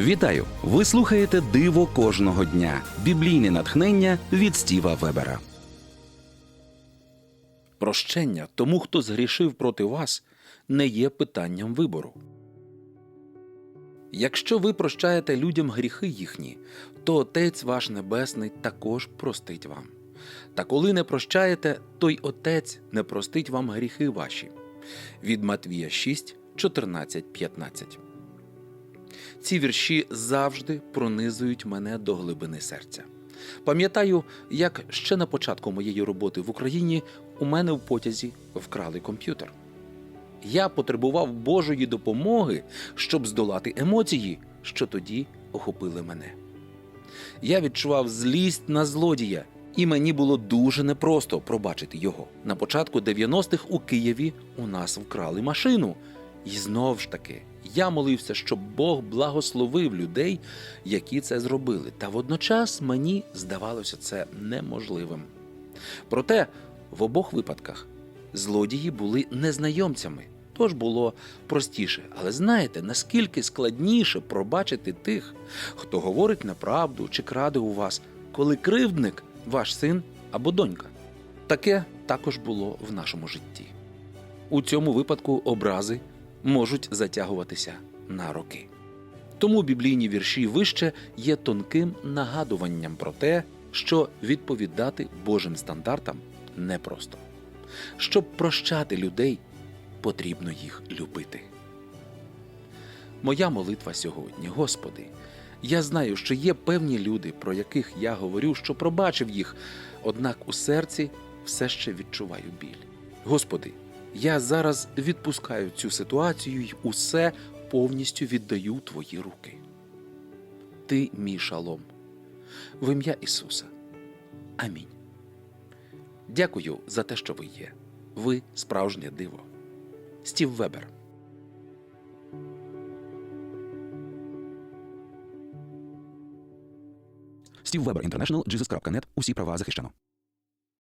Вітаю! Ви слухаєте Диво кожного дня. Біблійне натхнення від Стіва Вебера. Прощення тому, хто згрішив проти вас, не є питанням вибору. Якщо ви прощаєте людям гріхи їхні, то Отець ваш Небесний також простить вам. Та коли не прощаєте, то й Отець не простить вам гріхи ваші. Від Матвія 6, 14, 15. Ці вірші завжди пронизують мене до глибини серця. Пам'ятаю, як ще на початку моєї роботи в Україні у мене в потязі вкрали комп'ютер. Я потребував Божої допомоги, щоб здолати емоції, що тоді охопили мене. Я відчував злість на злодія, і мені було дуже непросто пробачити його. На початку 90-х у Києві у нас вкрали машину. І знов ж таки, я молився, щоб Бог благословив людей, які це зробили. Та водночас мені здавалося це неможливим. Проте в обох випадках злодії були незнайомцями, тож було простіше. Але знаєте, наскільки складніше пробачити тих, хто говорить неправду чи краде у вас, коли кривдник ваш син або донька. Таке також було в нашому житті. У цьому випадку образи можуть затягуватися на роки. Тому біблійні вірші вище є тонким нагадуванням про те, що відповідати Божим стандартам непросто. Щоб прощати людей, потрібно їх любити. Моя молитва сьогодні, Господи, я знаю, що є певні люди, про яких я говорю, що пробачив їх, однак у серці все ще відчуваю біль. Господи, я зараз відпускаю цю ситуацію і усе повністю віддаю Твої руки. Ти мій шалом. В ім'я Ісуса. Амінь. Дякую за те, що ви є. Ви справжнє диво. Стів Вебер. Стів Вебер Інтернешнл, Jesus.net. Усі права захищено.